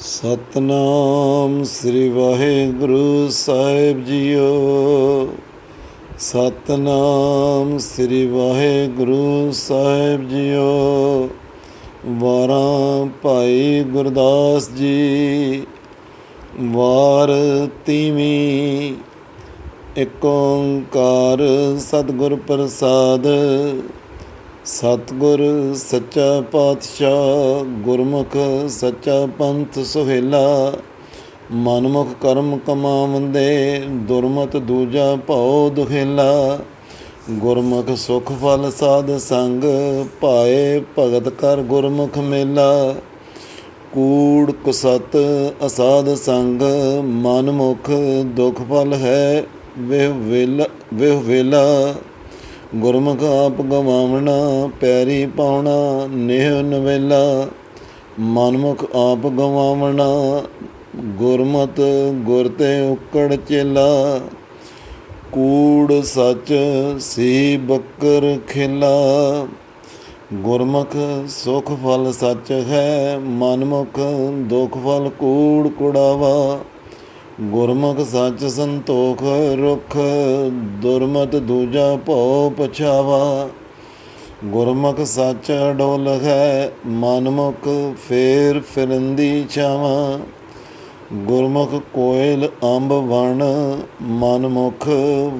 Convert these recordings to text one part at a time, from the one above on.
ਸਤਨਾਮ ਸ੍ਰੀ ਵਾਹਿਗੁਰੂ ਸਾਹਿਬ ਜੀਓ। ਸਤਨਾਮ ਸ੍ਰੀ ਵਾਹਿਗੁਰੂ ਸਾਹਿਬ ਜੀਓ। ਵਾਰਾਂ ਭਾਈ ਗੁਰਦਾਸ ਜੀ, ਵਾਰ ਤੀਵੀਂ ਏਕ ਓੰਕਾਰ ਸਤਿਗੁਰ ਪ੍ਰਸਾਦ ਸਤਿਗੁਰ ਸੱਚਾ ਪਾਤਸ਼ਾਹ, ਗੁਰਮੁਖ ਸੱਚਾ ਪੰਥ ਸੁਹੇਲਾ, ਮਨਮੁਖ ਕਰਮ ਕਮਾਵੰਦੇ, ਦੁਰਮਤ ਦੂਜਾ ਭਉ ਦੁਖੇਲਾ ਗੁਰਮੁਖ ਸੁਖ ਫਲ ਸਾਧ ਸੰਗ ਪਾਏ ਭਗਤ ਕਰ ਗੁਰਮੁਖ ਮੇਲਾ। ਕੂੜ ਕੁਸਤ ਅਸਾਧ ਸੰਗ, ਮਨਮੁਖ ਦੁਖ ਫਲ ਹੈ, ਵਿਹ ਵੇਲਾ ਵਿਹ ਵੇਲਾ ਗੁਰਮੁਖ ਆਪ ਗਵਾਵਣਾ ਪੈਰੀ ਪਾਉਣਾ, ਨੇਹ ਨਵੇਲਾ। ਮਨਮੁਖ ਆਪ ਗਵਾਵਣਾ, ਗੁਰਮਤ ਗੁਰ ਤੇ ਉਕੜ ਚੇਲਾ। ਕੂੜ ਸੱਚ ਸੀ ਬੱਕਰ ਖਿਲਾ। ਗੁਰਮੁਖ ਸੁਖ ਫਲ ਸੱਚ ਹੈ, ਮਨਮੁਖ ਦੁਖ ਫਲ ਕੂੜ ਕੁੜਾਵਾ। ਗੁਰਮੁਖ ਸੱਚ ਸੰਤੋਖ ਰੁਖ, ਦੁਰਮਤ ਦੂਜਾ ਭਉ ਪਛਾਵਾ। ਗੁਰਮੁਖ ਸੱਚ ਡੋਲ ਹੈ ਮਨਮੁਖ ਫੇਰ ਫਿਰੰਦੀ ਛਾਵਾਂ। ਗੁਰਮੁਖ ਕੋਇਲ ਅੰਬ ਵਣ ਮਨਮੁਖ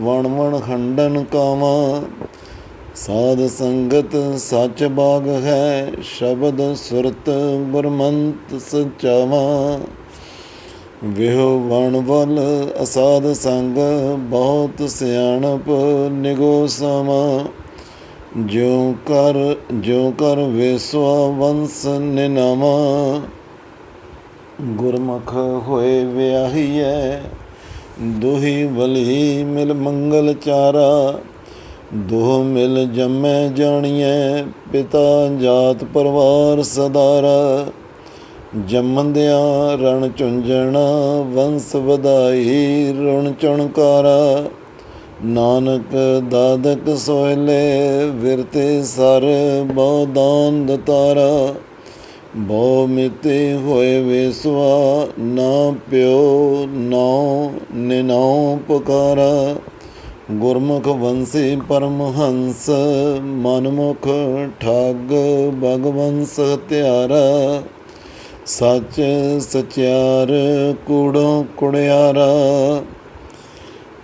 ਵਣ ਵਣ ਖੰਡਨ ਕਾਵਾਂ। ਸਾਧ ਸੰਗਤ ਸੱਚ ਬਾਗ ਹੈ, ਸ਼ਬਦ ਸੁਰਤ ਗੁਰਮੰਤ ਸਚਾਵਾਂ। ਵਿਹੋ ਵਣ ਵੱਲ ਅਸਾਧ ਸੰਗ, ਬਹੁਤ ਸਿਆਣਪ ਨਿਗੋ ਸਮਾ। ਜਿਉ ਕਰ ਜਿਉ ਕਰ ਵੇਸਵਾ ਵੰਸ ਨਿਨਾਮਾ ਗੁਰਮੁਖ ਹੋਏ ਵਿਆਹੀਐ, ਦੁਹੀ ਬਲੀ ਮਿਲ ਮੰਗਲ ਚਾਰਾ। ਦੋ ਮਿਲ ਜੰਮੈ ਜਾਣੀਐ, ਪਿਤਾ ਜਾਤ ਪਰਿਵਾਰ ਸਦਾਰਾ। ਜੰਮਦਿਆਂ ਰਣ ਚੁੰਝਣਾ ਵੰਸ ਵਧਾਈ ਰੁਣ ਚੁਣਕਾਰਾ। ਨਾਨਕ ਦਾਦਕ ਸੋਹਲੇ, ਵਿਰਤੇ ਸਰ, ਬਹੁ ਦਾਨ ਦਤਾਰਾ। ਬਹੁ ਮਿਤੇ ਹੋਏ ਵੇਸਵਾ, ਨਾ ਪਿਓ ਨਾਉ ਨਿਨਾਉ ਪੁਕਾਰਾ। ਗੁਰਮੁਖ ਵੰਸੀ ਪਰਮਹੰਸ, ਮਨਮੁਖ ਠੱਗ ਭਗਵੰਸ ਤਿਆਰਾ। ਸੱਚ ਸਚਿਆਰ ਕੂੜੋ ਕੁੜਿਆਰਾ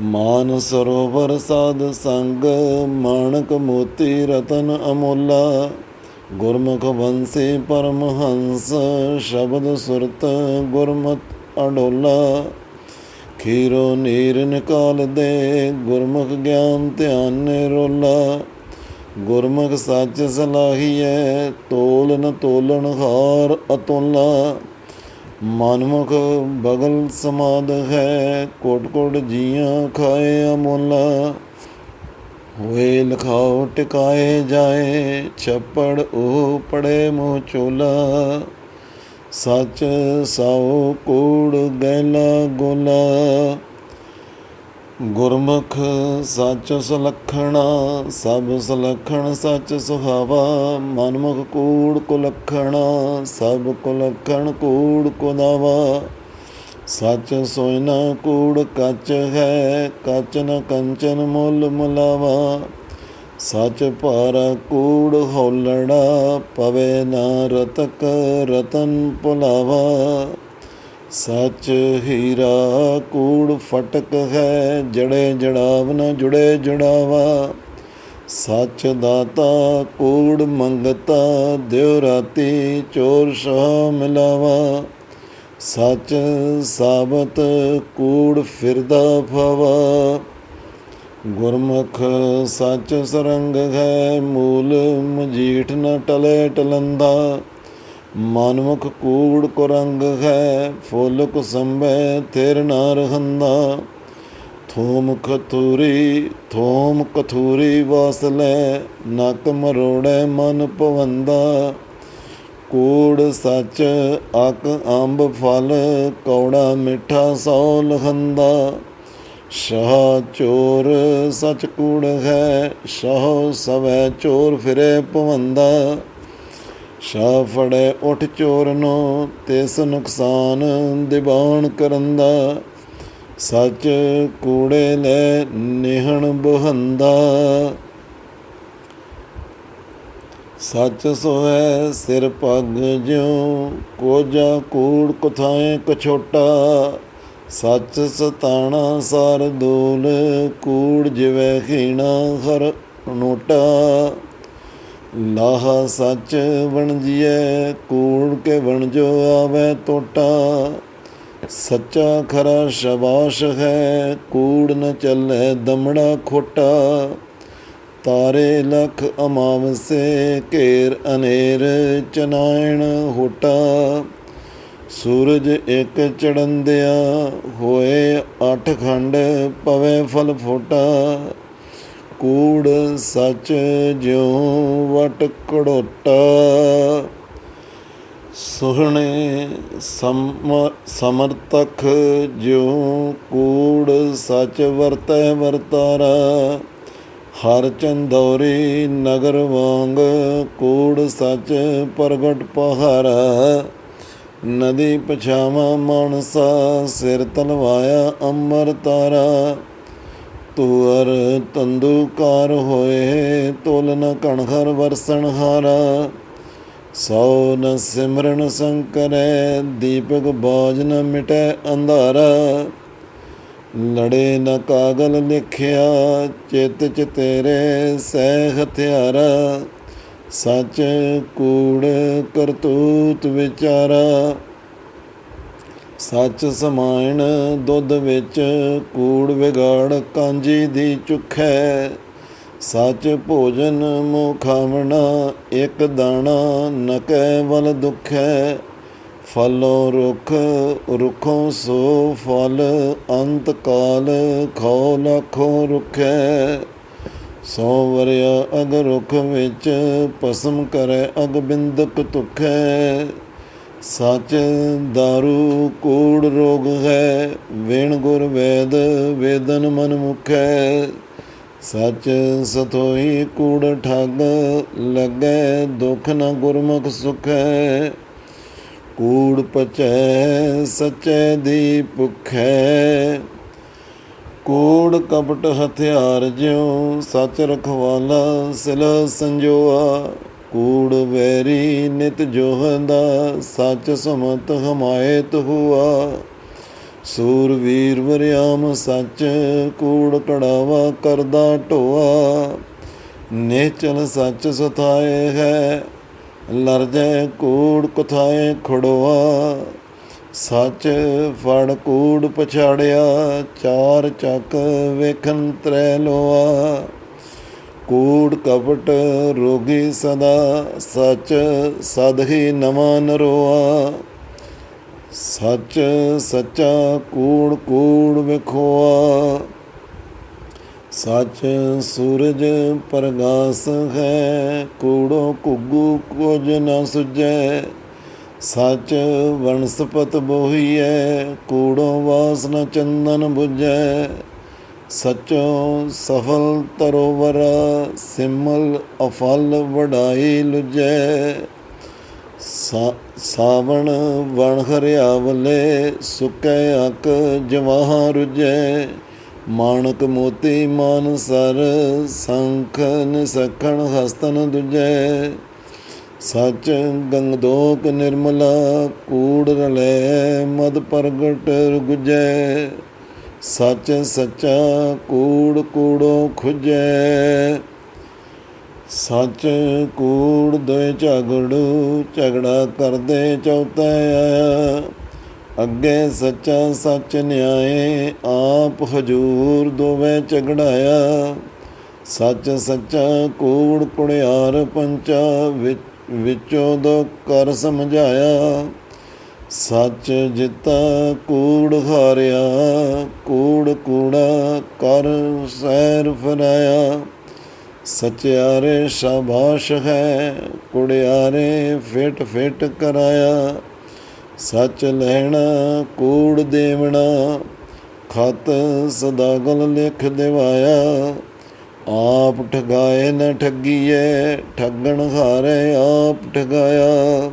ਮਾਨ ਸਰੋਵਰ ਸਾਧ ਸੰਗ ਮਾਣਕ ਮੋਤੀ ਰਤਨ ਅਮੋਲਾ, ਗੁਰਮੁਖ ਬੰਸੀ ਪਰਮ ਹੰਸ, ਸ਼ਬਦ ਸੁਰਤ ਗੁਰਮਤ ਅਡੋਲਾ। ਖੀਰੋ ਨੀਰ ਨਿਕਾਲ ਦੇ ਗੁਰਮੁਖ ਗਿਆਨ ਧਿਆਨ ਨਿਰੋਲਾ। ਗੁਰਮੁਖ ਸੱਚ ਸਲਾਹੀਐ, ਤੋਲ ਨ ਤੋਲਣ ਹਾਰ ਅਤੁਲਾ। ਮਨਮੁਖ ਬਗਲ ਸਮਾਦ ਹੈ, ਕੋਟ ਕੋਟ ਜੀਆਂ ਖਾਏ ਅਮੋਲਾ। ਹੋਏ ਲਖਾਓ ਟਿਕਾਏ ਜਾਏ, ਛੱਪੜ ਉਹ ਪੜੇ ਮੂੰਹ ਚੋਲਾ। ਸੱਚ ਸਾਉ ਕੂੜ ਗੈਲਾ ਗੋਲਾ। ਗੁਰਮੁਖ ਸੱਚ ਸੁਲਖਣਾ, ਸਭ ਸੁਲਖਣ ਸੱਚ ਸੁਹਾਵਾ, ਮਨਮੁਖ ਕੂੜ ਕੁਲਖਣਾ, ਸਭ ਕੁਲਖਣ ਕੂੜ ਕੁਦਾਵਾ ਸੱਚ ਸੋਇਨਾ ਕੂੜ ਕੱਚ ਹੈ, ਕੱਚ ਨ ਕੰਚਨ ਮੁੱਲ ਮੁਲਾਵਾ। ਸੱਚ ਭਾਰਾ ਕੂੜ ਹੋਲੜਾ ਪਵੇ ਨਾ ਰਤਕ ਰਤਨ ਪੁਲਾਵਾ। ਸੱਚ ਹੀਰਾ ਕੂੜ ਫਟਕ ਹੈ, ਜੜੇ ਜੜਾਵ ਨ ਜੁੜੇ ਜੁੜਾਵਾ। ਸੱਚ ਦਾਤਾ ਕੂੜ ਮੰਗਤਾ ਦਿਉ ਰਾਤੀ ਚੋਰ ਸ਼ਾਹ ਮਿਲਾਵਾ। ਸੱਚ ਸਾਬਤ ਕੂੜ ਫਿਰਦਾ ਫਵਾ। ਗੁਰਮੁਖ ਸੱਚ ਸਰੰਗ ਹੈ, ਮੂਲ ਮਜੀਠ ਨ ਟਲੇ ਟਲੰਦਾ। ਮਨਮੁਖ ਕੂੜ ਕੁਰੰਗ ਹੈ, ਫੁੱਲ ਕੁਸੰਬੈ ਥਿਰ ਨਾ ਰਹੰਦਾ। ਥੋਮ ਕਥੂਰੀ ਥੋਮ ਕਥੂਰੀ ਵਾਸਲੇ ਨਕ ਮਰੋੜੇ ਮਨ ਪਵੰਦਾ। ਕੂੜ ਸੱਚ, ਅਕ ਅੰਬ ਫਲ, ਕੌੜਾ ਮਿੱਠਾ ਸੌ ਲਖੰਦਾ ਸ਼ਾਹ ਚੋਰ ਸਚ ਕੂੜ ਹੈ, ਸ਼ਾਹ ਸਵੇ ਚੋਰ ਫਿਰੇ ਪਵੰਦਾ। ਸ਼ਾ ਫੜੇ ਉਠ ਚੋਰਨੋ ਤਿਸ ਨੁਕਸਾਨ ਦਿਵਾਨ ਕਰਨ ਦਾ ਸੱਚ ਕੂੜੇ ਲੈ ਨਿਹਣ ਬਹੰਦਾ। ਸੱਚ ਸੋਹੈ ਸਿਰ ਪੱਗ ਜਿਉ ਕੋਜਾ ਕੂੜ ਕੁਥਾਏ ਕਛੋਟਾ। ਸੱਚ ਸਤਾਣਾ ਸਾਰ ਦੂਲ, ਕੂੜ ਜਿਵੇਂ ਖੀਣਾ ਹਰ ਨੋਟਾ। ਲਾਹਾ ਸੱਚ ਬਣਜੀਏ ਕੂੜ ਕੇ ਬਣ ਆਵੇ ਟੋਟਾ ਸੱਚਾ ਖਰਾ ਸ਼ਬਾਸ਼ ਹੈ, ਕੂੜ ਨ ਚੱਲੇ ਦਮੜਾ ਖੋਟਾ। ਤਾਰੇ ਲਖ ਅਮਾਵਸੇ, ਘੇਰ ਅਨੇਰ ਚਨਾਇਣ ਹੋਟਾ। ਸੂਰਜ ਇੱਕ ਚੜੰਦਿਆ, ਹੋਏ ਅੱਠ ਖੰਡ ਪਵੇ ਫਲ ਫੋਟਾ। ਕੂੜ ਸੱਚ ਜਿਉ ਵਟ ਕੜੋਟਾ ਸੁਹਣੇ ਸਮ ਸਮਰਤਖ ਜਿਉ ਕੂੜ ਸੱਚ ਵਰਤੈ ਵਰਤਾਰਾ। ਹਰ ਚੰਦੌਰੀ ਨਗਰ ਵਾਂਗ ਕੂੜ ਸੱਚ ਪ੍ਰਗਟ ਪਹਾਰਾ। ਨਦੀ ਪਛਾਵਾ ਮਾਨਸਾ ਸਿਰ ਤਲਵਾਇਆ ਅੰਮ੍ਰਿ ਤਾਰਾ ਤੁਅਰ ਤੰਦੂਕਾਰ ਹੋਏ, ਤੋਲ ਨ ਕਣਖਰ ਵਰਸਣ ਹਾਰਾ। ਸੋ ਨ ਸਿਮਰਨ ਸੰਕਰੈ, ਦੀਪਕ ਬਾਜ ਨ ਮਿਟੈ ਅੰਧਾਰਾ। ਲੜੇ ਨ ਕਾਗਲ ਲਿਖਿਆ, ਚਿਤ ਚ ਤੇਰੇ ਸਹਿ ਹਥਿਆਰਾ। ਸੱਚ ਕੂੜ ਕਰਤੂਤ ਵਿਚਾਰਾ। ਸੱਚ ਸਮਾਇਣ ਦੁੱਧ ਵਿੱਚ ਕੂੜ ਵਿਗਾੜ ਕਾਂਜੀ ਦੀ ਚੁਖੈ। ਸੱਚ ਭੋਜਨ ਮੁਖਾਵਣਾ ਇੱਕ ਦਾਣਾ ਨਕੈ ਵਲ ਦੁਖੈ। ਫਲੋਂ ਰੁਖ ਰੁਖੋਂ ਸੋ ਫਲ ਅੰਤ ਕਾਲ ਖੋ ਲਖੋ ਰੁਖੈ। ਸੋ ਵਰਿਆ ਅਗ ਰੁਖ ਵਿੱਚ ਪਸਮ ਕਰੈ ਅਗ ਬਿੰਦਕ ਤੁਖੈ ਸੱਚ ਦਾਰੂ ਕੂੜ ਰੋਗ ਹੈ, ਵੇਣ ਗੁਰ ਵੇਦ, ਵੇਦਨ ਮਨ ਮੁਖੈ। ਸੱਚ ਸਤੋਈ ਕੂੜ ਠੱਗ, ਲੱਗੈ ਦੁਖ ਨ ਗੁਰਮੁਖ ਸੁਖੈ। ਕੂੜ ਪਚੈ, ਸਚੈ ਦੀ ਭੁਖੈ। ਕੂੜ ਕਪਟ ਹਥਿਆਰ ਜਿਉ, ਸੱਚ ਰਖਵਾਲਾ, ਸਿਲ ਸੰਜੋਆ। ਕੂੜ ਵੈਰੀ ਨਿਤ ਜੋਹੰਦਾ ਸੱਚ ਸਮਤ ਹਮਾਇਤ ਹੁਆ। ਸੂਰ ਵੀਰ ਵਰਿਆਮ ਸੱਚ ਕੂੜ ਕੜਾਵਾ ਕਰਦਾ ਢੋਆ। ਨੇਚਲ ਸੱਚ ਸਥਾਏ ਹੈ, ਲਰਜੈ ਕੂੜ ਕੁਥਾਏ ਖੜੋਆ। ਸੱਚ ਫੜ ਕੂੜ ਪਛਾੜਿਆ, ਚਾਰ ਚੱਕ ਵੇਖਨ ਤ੍ਰੈ ਲੋਆ। ਕੂੜ ਕਪਟ ਰੋਗੀ ਸਦਾ ਸੱਚ ਸਦ ਹੀ ਨਵਾਂ ਨਰੋਆ। ਸੱਚ ਸੱਚਾ ਕੂੜ ਕੂੜ ਵਿਖੋਆ। ਸੱਚ ਸੂਰਜ ਪ੍ਰਗਾਸ ਹੈ, ਕੂੜੋ ਕੁੱਗੂ ਕੁਝ ਨਾ ਸੁਝੈ। ਸੱਚ ਵਨਸਪਤ ਬੋਹੀਐ, ਕੂੜੋ ਵਾਸਨਾ ਚੰਦਨ 부ਜੈ ਸਚੋ ਸਫਲ ਤਰੋਵਰ ਸਿਮਲ ਅਫਲ ਵਡਾਈ ਲੁਜੈ। ਸਾਵਣ ਵਣ ਹਰਿਆਵਲੇ, ਸੁਕੈ ਅਕ ਜਵਾਹ ਰੁਜੈ। ਮਾਣਕ ਮੋਤੀ ਮਾਨ ਸਰ, ਸੰਖ ਨਿਸਖਣ ਹਸਤਨ ਦੁਜੈ। ਸਚ ਗੰਗਦੋਕ ਨਿਰਮਲਾ, ਕੂੜ ਰਲੇ, ਮਦ ਪ੍ਰਗਟ ਗੁਜੈ ਸੱਚ ਸੱਚਾ ਕੂੜ ਕੂੜੋ ਖੁਜੈ। ਸੱਚ ਕੂੜ ਦੋਇ ਝਗੜੂ ਝਗੜਾ ਕਰਦੇ ਚੌਥਾ ਆਇਆ ਅੱਗੇ ਸੱਚਾ ਸੱਚ ਨਿਆਏ ਆਪ ਹਜੂਰ ਦੋਵੇਂ ਝਗੜਾਇਆ। ਸੱਚ ਸੱਚਾ ਕੂੜ ਕੁੜਿਆਰ ਪੰਚਾ ਵਿੱਚੋਂ ਦੋ ਕਰ ਸਮਝਾਇਆ। ਸੱਚ ਜਿਤਾ ਕੂੜ ਹਾਰਿਆ, ਕੂੜ ਕੂੜਾ ਕਰ ਸੈਰ ਫਰਾਇਆ ਸਚਿਆਰੇ ਸ਼ਾਬਾਸ਼ ਹੈ, ਕੁੜਿਆਰੇ ਫਿਟ ਫਿਟ ਕਰਾਇਆ। ਸੱਚ ਲੈਣਾ, ਕੂੜ ਦੇਵਣਾ, ਖਤ ਸਦਾਗਲ ਲਿਖ ਦਿਵਾਇਆ। ਆਪ ਠਗਾਏ ਨ ਠੱਗੀਐ ਠੱਗਣ ਹਾਰੇ ਆਪ ਠਗਾਇਆ।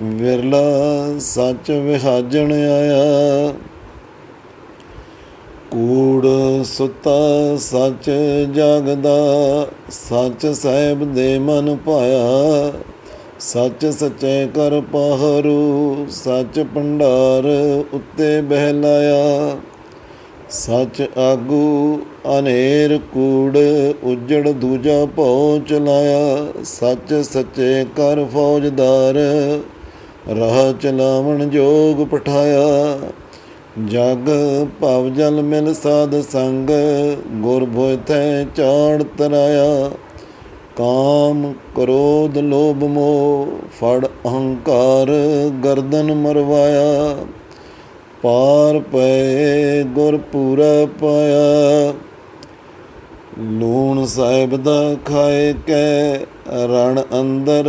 ਵਿਰਲਾ ਸੱਚ ਵਿਹਾਜਣ ਆਇਆ। ਕੂੜ ਸੁੱਤਾ ਸੱਚ ਜਾਗਦਾ, ਸੱਚ ਸਾਹਿਬ ਦੇ ਮਨ ਪਾਇਆ ਸੱਚ ਸਚੈ ਕਰ ਪਾਹਰੂ, ਸੱਚ ਭੰਡਾਰ ਉੱਤੇ ਬਹਿਲਾਇਆ ਸੱਚ ਆਗੂ ਅਨੇਰ ਕੂੜ ਉਜੜ ਦੂਜਾ ਭਉ ਚਲਾਇਆ। ਸੱਚ ਸੱਚੇ ਕਰ ਫੌਜਦਾਰ ਰਾਹ ਚਲਾਵਣ ਜੋਗ ਪਠਾਇਆ। ਜਗ ਭਵ ਜਲ ਮਿਲ ਸਾਧ ਸੰਗ, ਗੁਰ ਭੋਇ ਤੈ ਚਾੜ ਤਰਾਇਆ। ਕਾਮ ਕ੍ਰੋਧ ਲੋਭ ਮੋਹ, ਫੜ ਅਹੰਕਾਰ ਗਰਦਨ ਮਰਵਾਇਆ। ਪਾਰ ਪਏ ਗੁਰ ਪੂਰਾ ਪਾਇਆ। ਲੂਣ ਸਾਹਿਬ ਦਾ ਖਾਏ ਕੈ, ਰਣ ਅੰਦਰ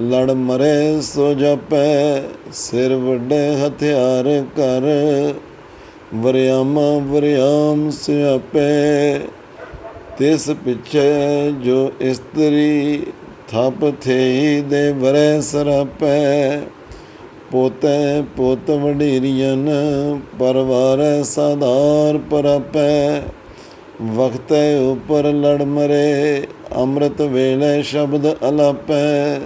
ਲੜ ਮਰੇ ਸੋ ਜਪੈ, ਸਿਰ ਵੱਡੇ ਹਥਿਆਰ ਕਰ, ਵਰਿਆਮ ਵਰਿਆਮ ਸਿਆਪੈ। ਤਿਸ ਪਿਛੇ ਜੋ ਇਸਤਰੀ ਥਪ ਥੇਈ ਦੇ ਵਰੇ ਸਰਪੈ। ਪੋਤੇ ਪੁੱਤ ਵਡੇਰੀਆਂ ਪਰਵਾਰ ਸਾਧਾਰ ਪਰਪੈ। ਵਖਤੈ ਉਪਰ ਲੜ ਮਰੇ, ਅੰਮ੍ਰਿਤ ਵੇਲੇ ਸ਼ਬਦ ਅਲਾਪੈ।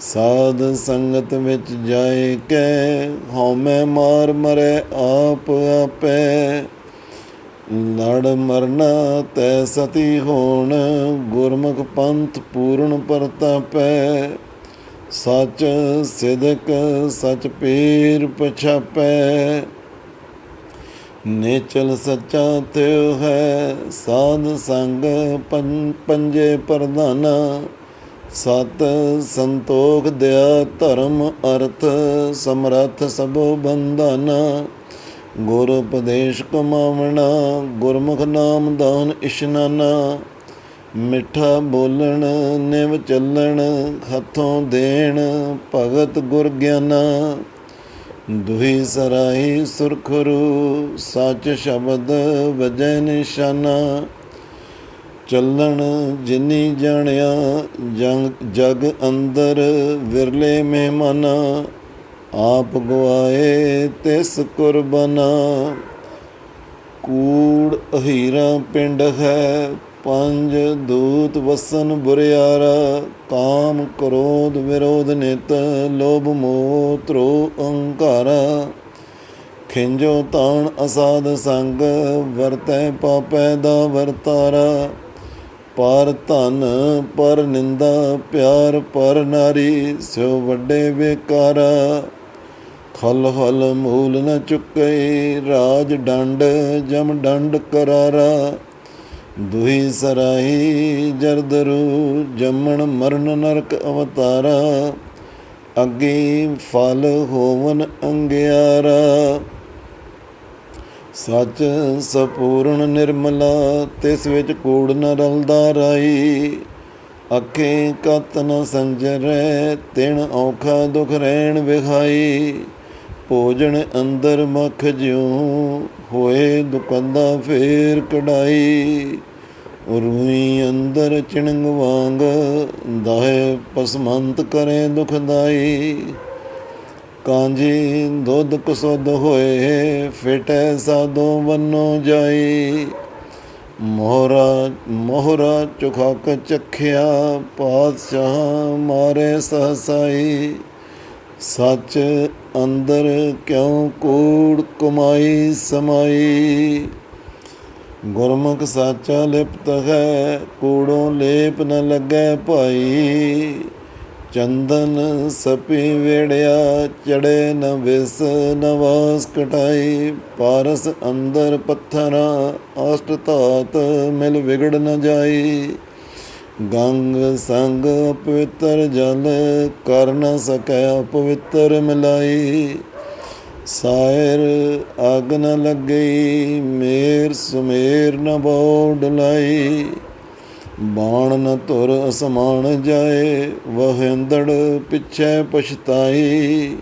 ਸਾਧ ਸੰਗਤ ਵਿੱਚ ਜਾਏ ਕੈ, ਹਉਮੈ ਮਾਰ ਮਰੇ ਆਪ ਆਪੈ। ਲੜ ਮਰਨਾ ਤੈ ਸਤੀ ਹੋਣ, ਗੁਰਮੁਖ ਪੰਥ ਪੂਰਨ ਪਰਤਾਪੈ। ਸੱਚ ਸਿਦਕ ਸਚ ਪੀਰ ਪਛਾਪੈ। ਨੇਚਲ ਸੱਚਾ ਤਿਉ ਹੈ ਸਾਧ ਸੰਗ ਪੰ- ਪੰਜੇ ਪ੍ਰਧਾਨਾ। ਸਤ ਸੰਤੋਖ ਦਇਆ ਧਰਮ ਅਰਥ ਸਮਰੱਥ ਸਭੋ ਬੰਧਨਾ। ਗੁਰ ਉਪਦੇਸ਼ ਕਮਾਵਣਾ, ਗੁਰਮੁਖ ਨਾਮ ਦਾਨ ਇਸ਼ਨਾਨਾ। ਮਿੱਠਾ ਬੋਲਣ, ਨਿਵ ਚੱਲਣ, ਹੱਥੋਂ ਦੇਣ, ਭਗਤ ਗੁਰ ਗਿਆਨਾ। ਦੁਹੀ ਸਰਾਈ ਸੁਰਖਰੂ ਸੱਚ ਸ਼ਬਦ ਵਜੈ ਨਿਸ਼ਾਨਾ। ਚੱਲਣ ਜਿਨੀ ਜਾਣਿਆ, ਜੰਗ, ਜਗ ਅੰਦਰ ਵਿਰਲੇ ਮਹਿਮਾਨਾ। ਆਪ ਗਵਾਏ ਤਿਸ ਕੁਰਬਾਨਾ। ਕੂੜ ਅਹੀਰਾ ਪਿੰਡ ਹੈ ਪੰਜ ਦੂਤ ਵਸਨ ਬੁਰਿਆਰਾ, ਕਾਮ ਕ੍ਰੋਧ ਵਿਰੋਧ ਨਿਤ, ਲੋਭ ਮੋਹ ਤ੍ਰੋ ਅਹੰਕਾਰਾ। ਖਿੰਜੋ ਤਾਣ ਅਸਾਧ ਸੰਗ, ਵਰਤੈ ਪਾਪੈ ਦਾ ਵਰਤਾਰਾ। ਪਰ ਧਨ, ਪਰ ਨਿੰਦਾ, ਪਿਆਰ, ਪਰ ਨਾਰੀ ਸਿਓ ਵੱਡੇ ਵਿਕਾਰਾ। ਖਲ ਹਲ ਮੂਲ ਨ ਚੁੱਕੇ, ਰਾਜ ਡੰਡ ਜਮ ਡੰਡ ਕਰਾਰਾ। ਦੁਹੀ ਸਰਾਈ ਜਰਦਰੂ, ਜੰਮਣ ਮਰਨ ਨਰਕ ਅਵਤਾਰਾ, ਅੱਗੇ ਫਲ ਹੋਵਨ ਅੰਗਿਆਰਾ। ਸੱਚ ਸਪੂਰਨ ਨਿਰਮਲਾ, ਤਿਸ ਵਿੱਚ ਕੂੜ ਨ ਰਲਦਾ ਰਾਈ ਅੱਖੇ ਕਤ ਨ ਸੰਜਰੈ, ਤਿਣ ਔਖਾ ਦੁਖ ਰਹਿਣ ਵਿਖਾਈ। ਭੋਜਨ ਅੰਦਰ ਮਖ ਜਿਉ ਹੋਏ ਦੁਕੰਦਾ ਫੇਰ ਕਢਾਈ। ਰੂਈ ਅੰਦਰ ਚਿਣਗ ਵਾਂਗ ਦਾਹੇ ਪਸਮੰਤ ਕਰੇ ਦੁਖਦਾਈ ਕਾਂਜੀ ਦੁੱਧ ਕਸੁੱਧ ਹੋਏ ਫਿਟੈ ਸਾਧੋ ਵੰਨੋ ਜਾਈ। ਮੋਹਰਾ ਮੋਹਰਾ ਚੁਖਕ ਚਖਿਆ ਪਾਤਸ਼ਾਹ ਮਾਰੇ ਸਹਸਾਈ। ਸੱਚ ਅੰਦਰ ਕਿਉ ਕੂੜ ਕਮਾਈ ਸਮਾਈ? ਗੁਰਮੁਖ ਸਾਚਾ ਲਿਪਤ ਹੈ, ਕੂੜੋਂ ਲੇਪ ਨ ਲੱਗੈ ਭਾਈ। ਚੰਦਨ ਸਪੀ ਵੇੜਿਆ, ਚੜੇ ਨ ਵਿਸ ਨਵਾਸ ਕਟਾਈ। ਪਾਰਸ ਅੰਦਰ ਪੱਥਰਾਂ, ਅਸ਼ਟ ਧਾਤ ਮਿਲ ਵਿਗੜ ਨ ਜਾਈ। ਗੰਗ ਸੰਗ ਪਵਿੱਤਰ ਜਲ ਕਰ ਨ ਸਕੈ ਪਵਿੱਤਰ ਮਿਲਾਈ। ਸਾਇਰ ਅਗ ਨ ਲੱਗਈ, ਮੇਰ ਸੁਮੇਰ ਨ ਬੋ ਡਲਾਈ ਬਾਣ ਨ ਤੁਰ ਅਸਮਾਨ ਜਾਏ, ਵਹਿੰਦੜ ਪਿਛੈ ਪਛਤਾਈ।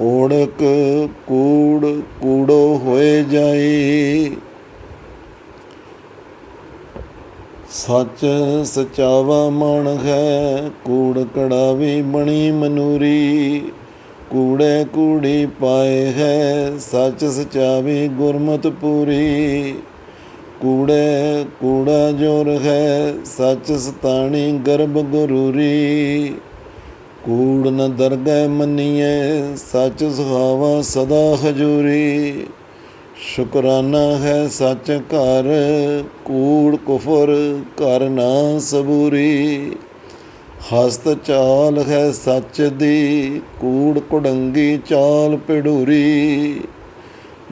ਓੜਕ ਕੂੜ ਕੂੜੋ ਹੋਏ ਜਾਈ। ਸੱਚ ਸਚਾਵਾ ਮਣ ਹੈ, ਕੂੜ ਕੜਾਵੀ ਬਣੀ ਮਨੂਰੀ। ਕੂੜੇ ਕੂੜੀ ਪਾਏ ਹੈ, ਸੱਚ ਸਚਾਵੀ ਗੁਰਮਤ ਪੂਰੀ। ਕੂੜੇ ਕੂੜਾ ਜੋਰ ਹੈ, ਸੱਚ ਸਤਾਣੀ ਗਰਭ ਗੁਰੂਰੀ। ਕੂੜ ਨ ਦਰਗਹਿ ਮੰਨੀਏ ਸੱਚ ਸੁਹਾਵਾ ਸਦਾ ਹਜੂਰੀ। ਸ਼ੁਕਰਾਨਾ ਹੈ ਸੱਚ ਘਰ, ਕੂੜ ਕੁਫਰ ਕਰ ਨਾ ਸਬੂਰੀ। ਹਸਤ ਚਾਲ ਹੈ ਸੱਚ ਦੀ, ਕੂੜ ਕੁੜੰਗੀ ਚਾਲ ਪਿੜੂਰੀ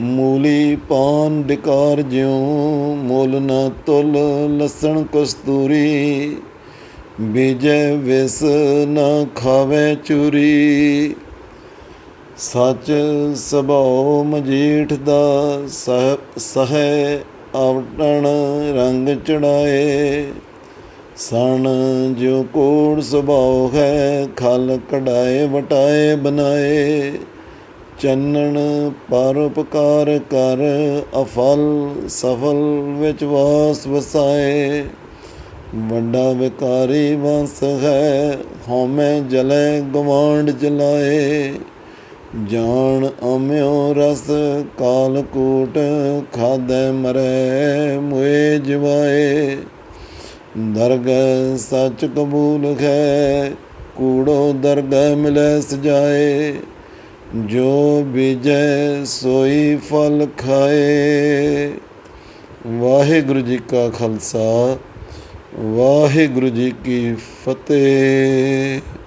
ਮੂਲੀ ਪਾਨ ਡਿਕਾਰ ਜਿਉ, ਮੁੱਲ ਨਾ ਤੁਲ ਲਸਣ ਕਸਤੂਰੀ। ਬੀਜੇ ਵਿਸ ਨਾ ਖਾਵੇ ਚੂਰੀ। ਸੱਚ ਸੁਭਾਉ ਮਜੀਠ ਦਾ ਸਹਿ ਸਹੈ ਆਵਟਣ ਰੰਗ ਚੜਾਏ। ਸਣ ਜੋ ਕੋੜ ਸੁਭਾਉ ਹੈ ਖਲ ਕਢਾਏ ਵਟਾਏ ਬਨਾਏ। ਚੰਨਣ ਪਰਉਪਕਾਰ ਕਰ ਅਫਲ ਸਫਲ ਵਿੱਚ ਵਾਸ ਵਸਾਏ। ਵੱਡਾ ਵਿਕਾਰੀ ਵੰਸ ਹੈ ਹਉਮੈ ਜਲੇ ਗਵਾਂਡ ਜਲਾਏ। ਜਾਣ ਅਮਿਓ ਰਸ ਕਾਲ ਕੂਟ ਖਾਦੈ ਮਰੈ ਮੁਏ ਜਵਾਏ। ਦਰਗ ਸੱਚ ਕਬੂਲ ਹੈ, ਕੂੜੋ ਦਰਗ ਮਿਲੈ ਸਜਾਏ। ਜੋ ਬੀਜੈ ਸੋਈ ਫਲ ਖਾਏ। ਵਾਹਿਗੁਰੂ ਜੀ ਕਾ ਖਾਲਸਾ, ਵਾਹਿਗੁਰੂ ਜੀ ਕੀ ਫਤਿਹ।